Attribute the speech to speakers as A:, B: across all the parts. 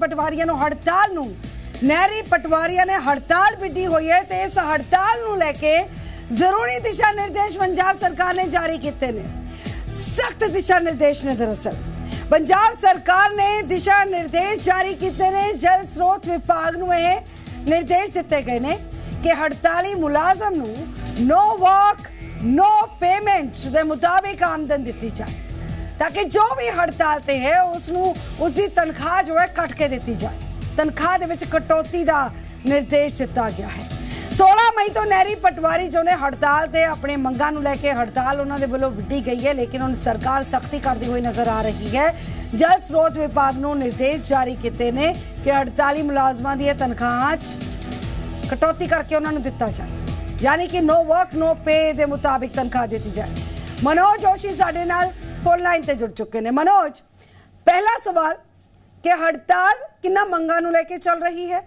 A: ਪਟਵਾਰੀਆਂ ਨੂੰ ਹੜਤਾਲ ਨੂੰ। ਨਹਿਰੀ ਪਟਵਾਰੀਆਂ ਨੇ ਹੜਤਾਲ ਵਿੱਢੀ ਹੋਈ ਹੈ ਤੇ ਇਸ ਹੜਤਾਲ ਨੂੰ ਲੈ ਕੇ ਜ਼ਰੂਰੀ ਦਿਸ਼ਾ ਨਿਰਦੇਸ਼ ਪੰਜਾਬ ਸਰਕਾਰ ਨੇ ਜਾਰੀ ਕੀਤੇ ਨੇ। ਸਖਤ ਦਿਸ਼ਾ ਨਿਰਦੇਸ਼ ਨੇ ਦਰਅਸਲ। ਪੰਜਾਬ ਸਰਕਾਰ ਨੇ ਦਿਸ਼ਾ ਨਿਰਦੇਸ਼ ਜਾਰੀ ਕੀਤੇ ਨੇ, ਜਲ ਸਰੋਤ ਵਿਭਾਗ ਨੂੰ ਇਹ ਨਿਰਦੇਸ਼ ਦਿੱਤੇ ਗਏ ਨੇ ਕਿ ਹੜਤਾਲੀ ਮੁਲਾਜ਼ਮ ਨੂੰ ਨੋ ਵਰਕ ਨੋ ਪੇਮੈਂਟ ਦੇ ਮੁਤਾਬਿਕ ਆਮਦਨ ਦਿੱਤੀ ਜਾਏ। ਤਾਂ ਕਿ ਜੋ ਵੀ ਹੜਤਾਲ ਤੇ ਹੈ ਉਸ ਨੂੰ ਉਸ ਦੀ ਤਨਖਾਹ ਜੋ ਹੈ ਕੱਟ ਕੇ ਦਿੱਤੀ ਜਾਏ ਤਨਖਾਹ ਦੇ ਵਿੱਚ ਕਟੌਤੀ ਦਾ ਨਿਰਦੇਸ਼ ਦਿੱਤਾ ਗਿਆ ਹੈ 16 ਮਈ ਤੋਂ ਨਹਿਰੀ ਪਟਵਾਰੀ ਜੋ ਨੇ ਹੜਤਾਲ ਤੇ ਆਪਣੇ ਮੰਗਾਂ ਨੂੰ ਲੈ ਕੇ ਹੜਤਾਲ ਉਹਨਾਂ ਦੇ ਵੱਲੋਂ ਵਿੱਢੀ ਗਈ ਹੈ ਲੇਕਿਨ ਹੁਣ ਸਰਕਾਰ ਸਖਤੀ ਕਰਦੀ ਹੋਈ ਨਜ਼ਰ ਆ ਰਹੀ ਹੈ ਜਲ ਸਰੋਤ ਵਿਭਾਗ ਨੂੰ ਨਿਰਦੇਸ਼ ਜਾਰੀ ਕੀਤੇ ਨੇ ਕਿ ਹੜਤਾਲੀ ਮੁਲਾਜ਼ਮਾਂ ਦੀਆਂ ਤਨਖਾਹਾਂ 'ਚ ਕਟੌਤੀ ਕਰਕੇ ਉਹਨਾਂ ਨੂੰ ਦਿੱਤਾ ਜਾਏ ਯਾਨੀ ਕਿ ਨੋ ਵਰਕ ਨੋ ਪੇ ਦੇ ਮੁਤਾਬਿਕ ਤਨਖਾਹ ਦਿੱਤੀ ਜਾਏ ਮਨੋਜ ਜੋਸ਼ੀ ਸਾਡੇ ਨਾਲ ਫੋਨ ਲਾਈਨ ਤੇ ਜੁੜ ਚੁੱਕੇ ਨੇ। ਮਨੋਜ, ਪਹਿਲਾ ਸਵਾਲ ਕਿ ਹੜਤਾਲ ਕਿੰਨਾ ਮੰਗਾਂ ਨੂੰ ਲੈ ਕੇ ਚੱਲ ਰਹੀ ਹੈ?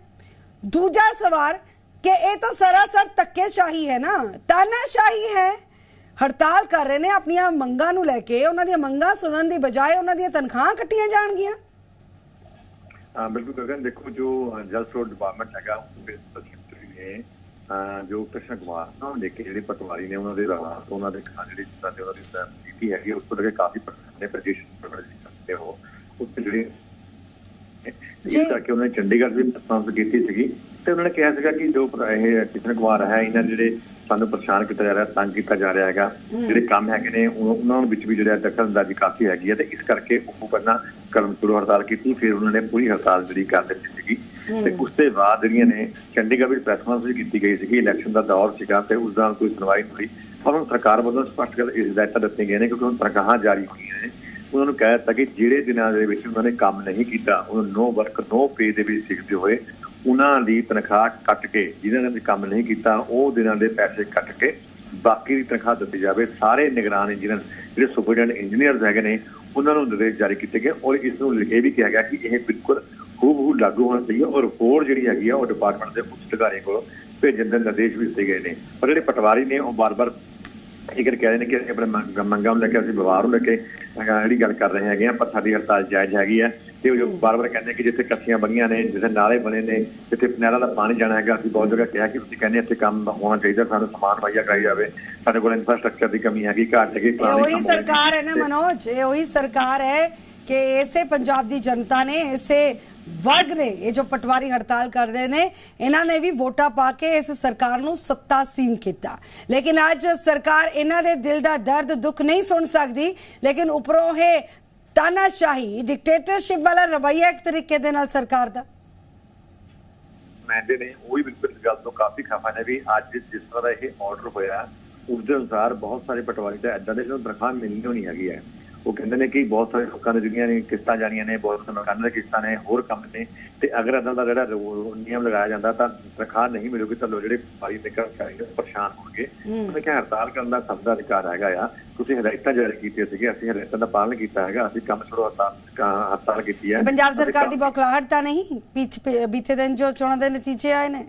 A: ਦੂਜਾ ਸਵਾਲ ਕਿ ਇਹ ਤਾਂ ਸਰਾਸਰ ਧੱਕੇਸ਼ਾਹੀ ਹੈ ਨਾ, ਤਾਨਾਸ਼ਾਹੀ ਹੈ। ਹੜਤਾਲ ਕਰ ਰਹੇ ਨੇ, ਆਪਣੀਆਂ ਮੰਗਾਂ ਨੂੰ ਲੈ ਕੇ, ਉਹਨਾਂ ਦੀਆਂ ਮੰਗਾਂ ਸੁਣਨ ਦੀ ਬਜਾਏ ਉਹਨਾਂ ਦੀਆਂ ਤਨਖਾਹਾਂ ਕੱਟੀਆਂ ਜਾਣਗੀਆਂ।
B: ਹਾਂ, ਬਿਲਕੁਲ ਗਗਨ, ਦੇਖੋ ਜੋ ਜਲ ਸਰੋਤ ਡਿਪਾਰਟਮੈਂਟ ਹੈਗਾ ਉਹਦੇ ਸੈਕਟਰੀ ਨੇ ਜੋ ਕ੍ਰਿਸ਼ਨ ਕੁਮਾਰ ਨੂੰ ਲੈ ਕੇ ਜਿਹੜੇ ਪਟਵਾਰੀ ਨੇ ਉਹਨਾਂ ਦੇ ਹਾਲਾਤ ਉਹਨਾਂ ਦੇ ਖਾਨ ਜਿਹੜੀ ਜਿੱਦਾਂ ਦੇ ਉਹਨਾਂ ਦੀ ਨੀਤੀ ਹੈਗੀ ਉਸ ਤੋਂ ਲੈ ਕੇ ਕਾਫੀ ਪਰਸੈਂਟ ਨੇ ਪ੍ਰਜੇਸ਼ਨ ਕਰਦੇ ਹੋ ਉੱਥੇ ਜਿਹੜੇ
A: ਜੀ।
B: ਇਸ ਕਰਕੇ ਉਹਨਾਂ ਨੇ ਚੰਡੀਗੜ੍ਹ ਵੀ ਪਸੰਦ ਕੀਤੀ ਸੀਗੀ ਤੇ ਉਹਨਾਂ ਨੇ ਕਿਹਾ ਸੀਗਾ ਕਿ ਜੋ ਇਹ ਕ੍ਰਿਸ਼ਨ ਕੁਮਾਰ ਹੈ ਇਹਨਾਂ ਜਿਹੜੇ ਸਾਨੂੰ ਪਰੇਸ਼ਾਨ ਕੀਤਾ ਜਾ ਰਿਹਾ ਤੰਗ ਕੀਤਾ ਜਾ ਰਿਹਾ ਹੈਗਾ ਜਿਹੜੇ ਕੰਮ ਹੈਗੇ ਨੇ ਉਹ- ਉਹਨਾਂ ਵਿੱਚ ਵੀ ਜਿਹੜਾ ਦਖਲਅੰਦਾਜ਼ੀ ਕਾਫੀ ਹੈਗੀ ਹੈ ਤੇ ਇਸ ਕਰਕੇ ਉਹ ਪਹਿਲਾਂ ਕਰਮ ਹੜਤਾਲ ਕੀਤੀ ਫਿਰ ਉਹਨਾਂ ਨੇ ਪੂਰੀ ਹੜਤਾਲ ਜਿਹੜੀ ਕਰ ਦਿੱਤੀ ਤੇ ਉਸ ਤੋਂ ਬਾਅਦ ਜਿਹੜੀਆਂ ਨੇ ਚੰਡੀਗੜ੍ਹ ਵਿੱਚ ਪ੍ਰੈਸ ਕਾਨਫਰੰਸ ਵੀ ਕੀਤੀ ਗਈ ਸੀਗੀ ਇਲੈਕਸ਼ਨ ਦਾ ਦੌਰ ਸੀਗਾ ਤੇ ਉਸ ਦਾ ਕੋਈ ਸੁਣਵਾਈ ਨਹੀਂ ਹੋਈ। ਪਰ ਹੁਣ ਸਰਕਾਰ ਵੱਲੋਂ ਸਪਸ਼ਟ ਕਰ ਇਸ ਹਦਾਇਤਾਂ ਦਿੱਤੀਆਂ ਗਈਆਂ ਨੇ ਕਿਉਂਕਿ ਹੁਣ ਤਨਖਾਹਾਂ ਜਾਰੀ ਹੋਈਆਂ ਨੇ। ਉਹਨਾਂ ਨੂੰ ਕਹਿ ਦਿੱਤਾ ਕਿ ਜਿਹੜੇ ਦਿਨਾਂ ਦੇ ਵਿੱਚ ਉਹਨਾਂ ਨੇ ਕੰਮ ਨਹੀਂ ਕੀਤਾ, ਉਹਨਾਂ ਨੋ ਵਰਕ ਨੋ ਪੇ ਦੇ ਵਿੱਚ ਸਿੱਖਦੇ ਹੋਏ ਉਹਨਾਂ ਦੀ ਤਨਖਾਹ ਕੱਟ ਕੇ ਜਿਨ੍ਹਾਂ ਨੇ ਕੰਮ ਨਹੀਂ ਕੀਤਾ, ਉਹ ਦਿਨਾਂ ਦੇ ਪੈਸੇ ਕੱਟ ਕੇ ਬਾਕੀ ਦੀ ਤਨਖਾਹ ਦਿੱਤੀ ਜਾਵੇ। ਸਾਰੇ ਨਿਗਰਾਨ ਇੰਜੀਨੀਅਰ, ਜਿਹੜੇ ਸੁਪਰਡੈਂਟ ਇੰਜੀਨੀਅਰਸ ਹੈਗੇ ਨੇ, ਉਹਨਾਂ ਨੂੰ ਨਿਰਦੇਸ਼ ਜਾਰੀ ਕੀਤੇ ਗਏ ਔਰ ਇਸ ਨੂੰ ਇਹ ਵੀ ਕਿਹਾ ਗਿਆ ਕਿ ਇਹ ਬਿਲਕੁਲ ਹੂਬਹੂ ਲਾਗੂ ਹੋਣਾ ਚਾਹੀਏ ਔਰ ਰਿਪੋਰਟ ਜਿਹੜੀ ਹੈਗੀ ਆ ਉਹ ਡਿਪਾਰਟਮੈਂਟ ਦੇ ਉੱਚ ਅਧਿਕਾਰੀਆਂ ਕੋਲ ਭੇਜਣ ਦੇ ਨਿਰਦੇਸ਼ ਵੀ ਦਿੱਤੇ ਗਏ ਨੇ। ਪਰ ਜਿਹੜੇ ਪਟਵਾਰੀ ਨੇ ਉਹ ਬਾਰ-ਬਾਰ ਗੱਲ ਕਹਿ ਰਹੇ ਨੇ ਕਿ ਆਪਣੇ ਮੰਗ- ਨੂੰ ਲੈ ਕੇ ਅਸੀਂ ਵਿਵਹਾਰ ਨੂੰ ਲੈ ਕੇ ਜਿਹੜੀ ਗੱਲ ਕਰ ਰਹੇ ਹੈਗੇ ਆ ਪਰ ਸਾਡੀ ਹੜਤਾਲ ਜਾਇਜ਼ ਹੈਗੀ ਹੈ ਤੇ ਉਹ ਜੋ ਬਾਰ-ਬਾਰ ਕਹਿੰਦੇ ਕਿ ਜਿੱਥੇ ਕੱਚੀਆਂ ਬਣੀਆਂ ਨੇ ਜਿੱਥੇ ਨਾਲੇ ਬਣੇ ਨੇ ਜਿੱਥੇ ਨਹਿਰਾਂ ਦਾ ਪਾਣੀ ਜਾਣਾ ਹੈਗਾ ਅਸੀਂ ਬਹੁਤ ਜਗ੍ਹਾ ਕਿਹਾ ਕਿ ਤੁਸੀਂ ਕਹਿੰਦੇ ਇੱਥੇ ਕੰਮ ਹੋਣਾ ਚਾਹੀਦਾ ਸਾਨੂੰ ਸਮਾਨ ਮੁਹੱਈਆ ਕਰਾਈ ਜਾਵੇ। ਸਾਡੇ ਕੋਲ ਇਨਫਰਾਸਟ੍ਰਕਚਰ ਦੀ ਕਮੀ ਹੈਗੀ ਘਾਟ ਹੈਗੀ
A: ਇਹ ਉਹੀ। ਸਰਕਾਰ ਹੈ ਨਾ। ਮਨੋਜ ਇਹ ਉਹੀ ਸਰਕਾਰ ਹੈ ਕਿ ਇਸੇ ਪੰਜਾਬ ਦੀ ਜਨਤਾ ਨੇ, ਇਸੇ ਵਰਗ ਨੇ, ਇਹ ਜੋ ਪਟਵਾਰੀ ਹੜਤਾਲ ਕਰਦੇ ਨੇ, ਇਹਨਾਂ ਨੇ ਵੀ ਵੋਟਾਂ ਪਾ ਕੇ ਇਸ ਸਰਕਾਰ ਨੂੰ ਸੱਤਾਸੀਨ ਕੀਤਾ। ਲੇਕਿਨ ਅੱਜ ਸਰਕਾਰ ਇਹਨਾਂ ਦੇ ਦਿਲ ਦਾ ਦਰਦ, ਦੁੱਖ ਨਹੀਂ ਸੁਣ ਸਕਦੀ, ਲੇਕਿਨ ਉੱਪਰੋਂ ਇਹ ਤਾਨਾਸ਼ਾਹੀ ਡਿਕਟੇਟਰਸ਼ਿਪ ਵਾਲਾ ਰਵੱਈਆ ਇੱਕ ਤਰੀਕੇ ਦੇ ਨਾਲ ਸਰਕਾਰ ਦਾ।
B: ਮੰਨਦੇ ਨੇ ਉਹ ਵੀ ਬਿਲਕੁਲ ਇਸ ਗੱਲ ਤੋਂ ਕਾਫੀ ਖਫਾ ਨੇ ਵੀ ਅੱਜ ਜਿਸ ਤਰ੍ਹਾਂ ਇਹ ਆਰਡਰ ਹੋਇਆ, ਉਸ ਦੇ ਅਨੁਸਾਰ ਬਹੁਤ ਸਾਰੇ ਪਟਵਾਰੀ ਤਾਂ ਐਦਾਂ ਦੇ, ਜਿਹਨੂੰ ਤਨਖਾਹ ਮਿਲਣੀ ਹੋਣੀ ਹੈਗੀ ਹੈ। ਉਹ ਕਹਿੰਦੇ ਨੇ ਕਿ ਬਹੁਤ ਸਾਰੇ ਲੋਕਾਂ ਦੇ ਜਿਹੜੀਆਂ ਨੇ ਕਿਸ਼ਤਾਂ ਜਾਣੀਆਂ ਨੇ ਬਹੁਤ ਸਾਰੇ ਮਕਾਨਾਂ ਦੇ ਕਿਸ਼ਤਾਂ ਨੇ ਹੋਰ ਕੰਮ ਨੇ ਤੇ ਅਗਰ ਇਦਾਂ ਦਾ ਜਿਹੜਾ ਨਿਯਮ ਲਗਾਇਆ ਜਾਂਦਾ ਤਾਂ ਤਨਖਾਹ ਨਹੀਂ ਮਿਲੂਗੀ ਤਾਂ ਲੋ ਜਿਹੜੇ ਵਪਾਰੀ ਨੇ ਕਰਮਚਾਰੀ ਨੇ ਪਰੇਸ਼ਾਨ ਹੋਣਗੇ ਉਹਨੇ ਕਿਹਾ ਹੜਤਾਲ ਕਰਨ ਦਾ ਸਭ ਦਾ ਅਧਿਕਾਰ ਹੈਗਾ ਆ। ਤੁਸੀਂ ਹਦਾਇਤਾਂ ਜਾਰੀ ਕੀਤੀਆਂ ਸੀਗੇ ਅਸੀਂ ਹਦਾਇਤਾਂ ਦਾ ਪਾਲਣ ਕੀਤਾ ਹੈਗਾ ਅਸੀਂ ਕੰਮ ਛੋੜੋ ਹੜਤਾਲ ਹੜਤਾਲ ਕੀਤੀ ਹੈ।
A: ਪੰਜਾਬ ਸਰਕਾਰ ਦੀ ਬੌਖਲਾਹਟ ਤਾਂ ਨਹੀਂ? ਪਿੱਛ ਬੀਤੇ ਦਿਨ ਜੋ ਚੋਣਾਂ ਦੇ ਨਤੀਜੇ ਆਏ ਨੇ।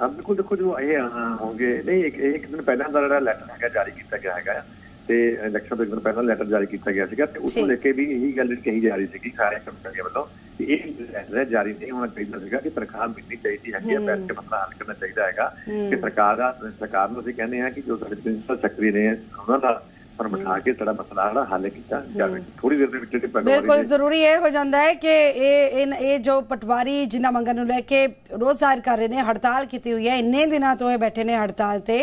B: ਹਾਂ ਬਿਲਕੁਲ ਦੇਖੋ ਜੋ ਇਹ ਹੋਣਗੇ ਨਹੀਂ ਇੱਕ ਦਿਨ ਪਹਿਲਾਂ ਦਾ ਜਿਹੜਾ ਲੈਟਰ ਹੈਗਾ ਜਾਰੀ ਕੀਤਾ ਗਿਆ ਹੈਗਾ ਤੇ ਇਲੈਕਸ਼ਨ ਤੋਂ ਇੱਕ ਦਿਨ ਪਹਿਲਾਂ ਲੈਟਰ ਜਾਰੀ ਕੀਤਾ ਗਿਆ ਸੀਗਾ ਤੇ ਉਸ ਨੂੰ। ਲੈ ਕੇ ਵੀ ਇਹੀ ਗੱਲ ਕਹੀ ਜਾ ਰਹੀ ਸੀਗੀ ਸਾਰੇ ਕੰਪਨੀਆਂ ਵੱਲੋਂ ਕਿ ਇਹ ਲੈਟਰ ਜਾਰੀ ਨਹੀਂ ਹੋਣਾ ਚਾਹੀਦਾ ਸੀਗਾ ਕਿ ਤਨਖਾਹ ਮਿਲਣੀ ਚਾਹੀਦੀ ਹੈਗੀ ਹੈ ਬੈਠ ਕੇ ਮਸਲਾ ਹੱਲ ਕਰਨਾ ਚਾਹੀਦਾ ਹੈਗਾ ਕਿ ਸਰਕਾਰ ਦਾ ਸਰਕਾਰ ਨੂੰ ਅਸੀਂ ਕਹਿੰਦੇ ਹਾਂ ਕਿ ਜੋ ਸਾਡੇ ਪ੍ਰਿੰਸੀਪਲ ਸੈਕਟਰੀ ਨੇ ਉਹਨਾਂ ਦਾ ਪਰ ਬਿਠਾ ਕੇ ਸਾਡਾ ਮਸਲਾ ਜਿਹੜਾ ਹੱਲ ਕੀਤਾ ਜਾਵੇ ਥੋੜੀ ਦੇਰ ਦੇ ਵਿੱਚ ਜਿਹੜੀ ਪਟਵਾਰੀ
A: ਬਿਲਕੁਲ ਜ਼ਰੂਰੀ ਇਹ ਹੋ ਜਾਂਦਾ ਹੈ ਕਿ ਇਹ ਇਹ ਜੋ ਪਟਵਾਰੀ ਜਿਨ੍ਹਾਂ ਮੰਗਾਂ ਨੂੰ ਲੈ ਕੇ ਰੋਜ਼ ਜ਼ਾਹਿਰ ਕਰ ਰਹੇ ਨੇ ਹੜਤਾਲ ਕੀਤੀ ਹੋਈ ਹੈ ਇੰਨੇ ਦਿਨਾਂ ਤੋਂ ਇਹ ਬੈਠੇ ਨੇ ਹੜਤਾਲ ਤੇ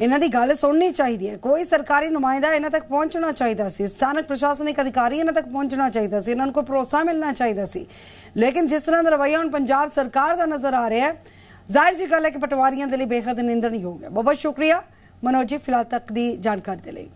A: ਇਹਨਾਂ ਦੀ ਗੱਲ ਸੁਣਨੀ ਚਾਹੀਦੀ ਹੈ। ਕੋਈ ਸਰਕਾਰੀ ਨੁਮਾਇੰਦਾ ਇਹਨਾਂ ਤੱਕ ਪਹੁੰਚਣਾ ਚਾਹੀਦਾ ਸੀ। ਸਥਾਨਕ ਪ੍ਰਸ਼ਾਸਨਿਕ ਅਧਿਕਾਰੀ ਇਹਨਾਂ ਤੱਕ ਪਹੁੰਚਣਾ ਚਾਹੀਦਾ ਸੀ। ਇਹਨਾਂ ਨੂੰ ਭਰੋਸਾ ਮਿਲਣਾ ਚਾਹੀਦਾ ਸੀ। ਲੇਕਿਨ ਜਿਸ ਤਰ੍ਹਾਂ ਦਾ ਰਵੱਈਆ ਹੁਣ ਪੰਜਾਬ ਸਰਕਾਰ ਦਾ ਨਜ਼ਰ ਆ ਰਿਹਾ ਹੈ ਜ਼ਾਹਿਰ ਜੀ ਗੱਲ ਹੈ ਕਿ ਪਟਵਾਰੀਆਂ ਦੇ ਲਈ ਬੇਹੱਦ ਨਿੰਦਣਯੋਗ ਹੈ। ਬਹੁਤ ਬਹੁਤ ਸ਼ੁਕਰੀਆ। ਮਨੋਜ ਜੀ ਫਿਲਹਾਲ ਤੱਕ ਦੀ ਜਾਣਕਾਰੀ ਦੇ ਲਈ।